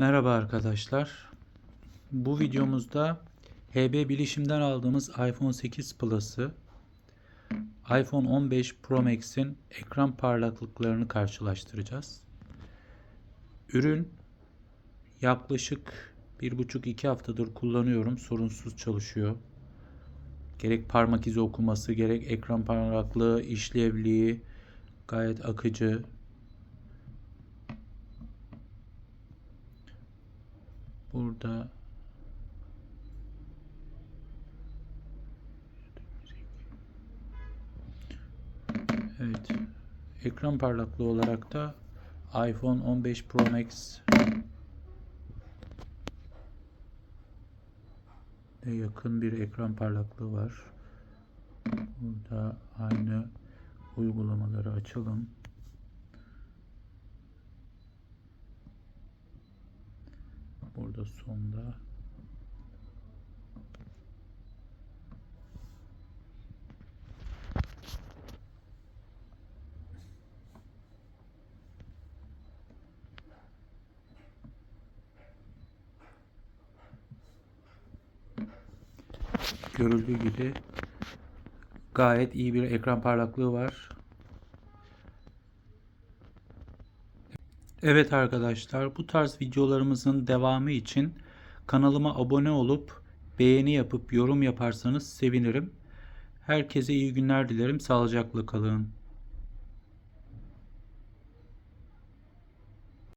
Merhaba arkadaşlar. Bu videomuzda HB Bilişim'den aldığımız iPhone 8 Plus'ı iPhone 15 Pro Max'in ekran parlaklıklarını karşılaştıracağız. Ürün yaklaşık 1,5-2 haftadır kullanıyorum. Sorunsuz çalışıyor. Gerek parmak izi okuması, gerek ekran parlaklığı, işlevliği gayet akıcı. Burada Evet. Ekran parlaklığı olarak da iPhone 15 Pro Max de yakın bir ekran parlaklığı var. Burada aynı uygulamaları açalım. Burada sonda görüldüğü gibi gayet iyi bir ekran parlaklığı var. Evet arkadaşlar bu tarz videolarımızın devamı için kanalıma abone olup beğeni yapıp yorum yaparsanız sevinirim. Herkese iyi günler dilerim. Sağlıcakla kalın.